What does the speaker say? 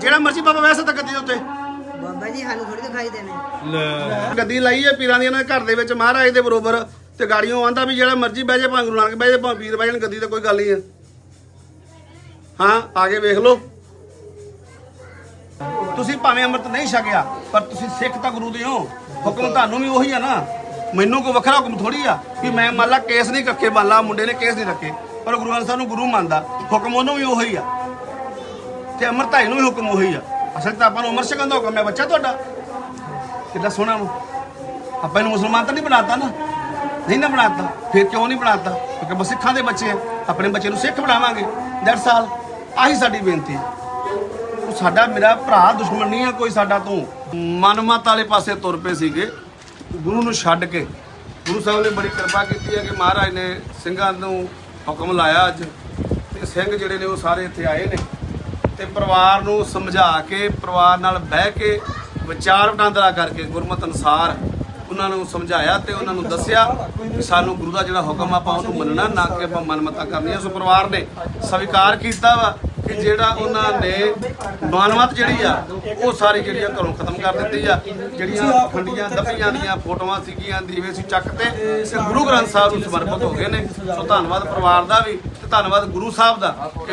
ਜਿਹੜਾ ਮਰਜ਼ੀ ਬਾਬਾ ਵੈਸੇ ਤਾਂ ਗੱਦੀ ਦੇ ਉੱਤੇ। ਬਾਬਾ ਜੀ ਸਾਨੂੰ ਥੋੜੀ ਦਿਖਾਈ ਦੇਣੇ। ਗੱਦੀ ਲਾਈ ਹੈ ਪੀਰਾਂ ਦੀ ਇਹਨਾਂ ਦੇ ਘਰ ਦੇ ਵਿੱਚ ਮਹਾਰਾਜ ਦੇ ਬਰੋਬਰ। ਤੇ ਗਾੜੀਆਂ ਆਂਦਾ ਵੀ ਜਿਹੜਾ ਮਰਜ਼ੀ ਬਹਿ ਜਾ ਭਾਵੇਂ ਗੁਰੂ ਨਾਨਕ ਬਹਿ ਜਾ ਭਾਵੇਂ ਪੀਰ ਬਹਿ ਜਾਣ ਗੱਦੀ ਤੇ ਕੋਈ ਗੱਲ ਨਹੀਂ ਹੈ ਹਾਂ ਆਗੇ ਵੇਖ ਲਓ। ਤੁਸੀਂ ਭਾਵੇਂ ਅੰਮ੍ਰਿਤ ਨਹੀਂ ਛਕਿਆ ਪਰ ਤੁਸੀਂ ਸਿੱਖ ਤਾਂ ਗੁਰੂ ਦੇ ਹੋ। ਹੁਕਮ ਤੁਹਾਨੂੰ ਵੀ ਉਹੀ ਆ ਨਾ। ਮੈਨੂੰ ਕੋਈ ਵੱਖਰਾ ਹੁਕਮ ਥੋੜੀ ਆ ਕਿ ਮੈਂ ਮੰਨ ਲਾ ਕੇਸ ਨਹੀਂ ਰੱਖੇ ਮੰਨ ਲਾ ਮੁੰਡੇ ਨੇ ਕੇਸ ਨਹੀਂ ਰੱਖੇ ਪਰ ਗੁਰੂ ਗ੍ਰੰਥ ਸਾਹਿਬ ਨੂੰ ਗੁਰੂ ਮੰਨਦਾ। ਹੁਕਮ ਉਹਨੂੰ ਵੀ ਉਹੀ ਆ। ਤੇ ਅਮਰਤਾਈ ਨੂੰ ਵੀ ਹੁਕਮ ਉਹੀ ਆ। ਅਸਲ ਤਾਂ ਆਪਾਂ ਨੂੰ ਅਮਰ ਛਕਣ ਦਾ ਹੁਕਮ ਹੈ ਬੱਚਾ ਤੁਹਾਡਾ। ਕਿੱਡਾ ਸੋਹਣਾ ਨੂੰ ਆਪਾਂ ਇਹਨੂੰ ਮੁਸਲਮਾਨ ਤਾਂ ਨਹੀਂ ਬਣਾਤਾ ਨਾ। ਨਹੀਂ ਨਾ ਬਣਾਤਾ। ਫਿਰ ਕਿਉਂ ਨਹੀਂ ਬਣਾਤਾ? ਕਿਉਂਕਿ ਬਸ ਸਿੱਖਾਂ ਦੇ ਬੱਚੇ ਆ। ਆਪਣੇ ਬੱਚੇ ਨੂੰ ਸਿੱਖ ਬਣਾਵਾਂਗੇ। ਦੈਟਸ ਆਲ ਆਹੀ ਸਾਡੀ ਬੇਨਤੀ ਉਹ ਸਾਡਾ ਮੇਰਾ ਭਰਾ ਦੁਸ਼ਮਣ ਨਹੀਂ ਹੈ ਕੋਈ ਸਾਡਾ ਤੋਂ। ਮਨਮਤ ਵਾਲੇ ਪਾਸੇ ਤੁਰ ਪਏ ਸੀਗੇ। ਗੁਰੂ ਨੂੰ ਛੱਡ ਕੇ। ਗੁਰੂ ਸਾਹਿਬ ਨੇ ਬੜੀ ਕਿਰਪਾ ਕੀਤੀ ਹੈ ਕਿ ਮਹਾਰਾਜ ਨੇ ਸਿੰਘਾਂ ਨੂੰ ਹੁਕਮ ਲਾਇਆ ਅੱਜ। ਤੇ ਸਿੰਘ ਜਿਹੜੇ ਨੇ ਉਹ ਸਾਰੇ ਇੱਥੇ ਆਏ ਨੇ। ਤੇ ਪਰਿਵਾਰ ਨੂੰ ਸਮਝਾ ਕੇ, ਪਰਿਵਾਰ ਨਾਲ ਬਹਿ ਕੇ ਵਿਚਾਰ ਵਟਾਂਦਰਾ ਕਰਕੇ ਗੁਰਮਤ ਅਨਸਾਰ ਉਹਨਾਂ ਨੂੰ ਸਮਝਾਇਆ ਤੇ ਉਹਨਾਂ ਨੂੰ ਦੱਸਿਆ ਕਿ ਸਾਨੂੰ ਗੁਰੂ ਦਾ ਜਿਹੜਾ ਹੁਕਮ ਆਪਾਂ ਉਹਨੂੰ ਮੰਨਣਾ, ਨਾ ਕਿ ਆਪਾਂ ਮਨਮਤਾਂ ਕਰਨੀਆਂ ਸੋ ਪਰਿਵਾਰ ਨੇ ਸਵੀਕਾਰ ਕੀਤਾ ਵਾ ਕਿ ਜਿਹੜਾ ਉਹਨਾਂ ਨੇ ਮਾਨਵਤ ਜਿਹੜੀ ਆ, ਉਹ ਸਾਰੀ ਜਿਹੜੀ ਆ ਘਰੋਂ ਖਤਮ ਕਰ ਦਿੱਤੀ ਆ। ਜਿਹੜੀਆਂ ਖੰਡੀਆਂ ਦੱਬੀਆਂ ਦੀਆਂ ਫੋਟੋਆਂ ਸੀਗੀਆਂ, ਦੀਵੇ ਸੀ ਚੱਕ ਤੇ ਗੁਰੂ ਗ੍ਰੰਥ ਸਾਹਿਬ ਨੂੰ ਸਮਰਪਿਤ ਹੋ ਗਏ ਨੇ। ਸੋ ਧੰਨਵਾਦ ਪਰਿਵਾਰ ਦਾ ਵੀ ਤੇ ਧੰਨਵਾਦ ਗੁਰੂ ਸਾਹਿਬ ਦਾ।